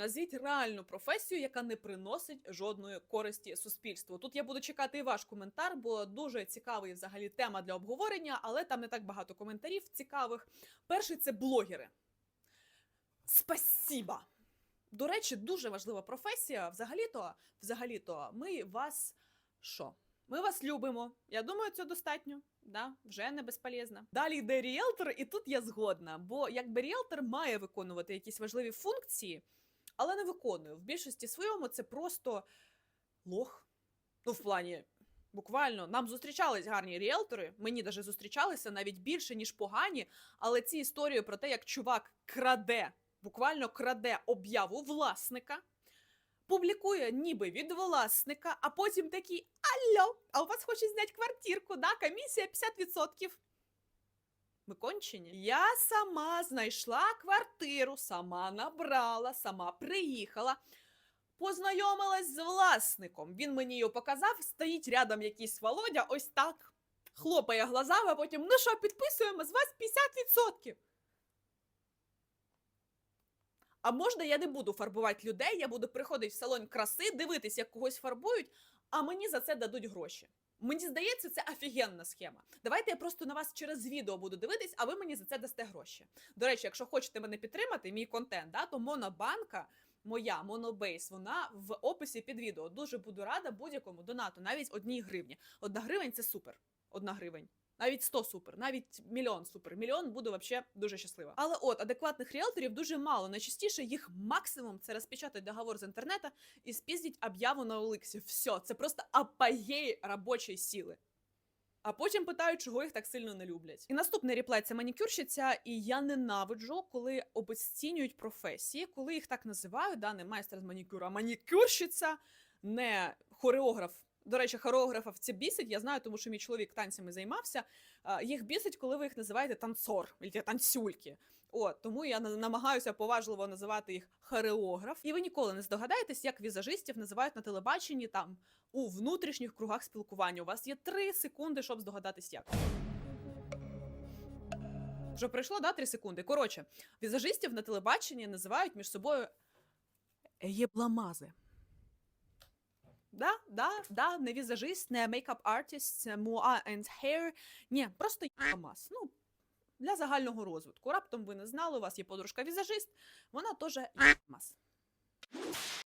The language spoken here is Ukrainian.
Назвіть реальну професію, яка не приносить жодної користі суспільству. Тут я буду чекати і ваш коментар, бо дуже цікавий взагалі тема для обговорення, але там не так багато коментарів цікавих. Перший це блогери. Спасіба! До речі, дуже важлива професія. Взагалі-то, взагалі-то, ми вас що? Ми вас любимо. Я думаю, це достатньо. Да, вже не безполезно. Далі йде ріелтор, і тут я згодна. Бо якби ріелтор має виконувати якісь важливі функції, але не виконує. В більшості своєму це просто лох. Ну, в плані, буквально, нам зустрічались гарні ріелтори. Мені навіть зустрічалися навіть більше, ніж погані. Але ці історії про те, як чувак краде, буквально краде об'яву власника, публікує ніби від власника, а потім такий Алло, а у вас хочуть зняти квартирку, да? Комісія 50%. Ми кончені. Я сама знайшла квартиру, сама набрала, сама приїхала, познайомилась з власником. Він мені її показав, стоїть рядом якийсь Володя, ось так, хлопає глазами, а потім, ну що, підписуємо з вас 50%. А можна я не буду фарбувати людей, я буду приходити в салон краси, дивитись, як когось фарбують, а мені за це дадуть гроші. Мені здається, це офігенна схема. Давайте я просто на вас через відео буду дивитись, а ви мені за це дасте гроші. До речі, якщо хочете мене підтримати, мій контент, да, то монобанка. Моя монобейс, вона в описі під відео. Дуже буду рада будь-якому донату, навіть одній гривні. Одна гривень це супер. Одна гривень. Навіть 100 супер, навіть мільйон супер. Мільйон буду вообще дуже щаслива. Але от адекватних ріелторів дуже мало. Найчастіше їх максимум це розпечатати договор з інтернету і спіздіть об'яву на Оликсі. Все, це просто апогей робочої сили. А потім питають, чого їх так сильно не люблять. І наступний реплей це манікюрщиця, і я ненавиджу, коли обесцінюють професії, коли їх так називають, да, не майстер з манікюру, а манікюрщиця, не хореограф. До речі, хореографів це бісить. Я знаю, тому що мій чоловік танцями займався. Їх бісить, коли ви їх називаєте танцор танцюльки. От тому я намагаюся поважливо називати їх хореограф. І ви ніколи не здогадаєтесь, як візажистів називають на телебаченні там у внутрішніх кругах спілкування. У вас є три секунди, щоб здогадатись, як. Вже пройшло, да, три секунди. Коротше, візажистів на телебаченні називають між собою єбламази. Да, да, да, не візажист, не мейкап артист, муа and hair. Ні, просто єбламаз. Ну, для загального розвитку. Раптом ви не знали, у вас є подружка візажист, вона теж єбламаз.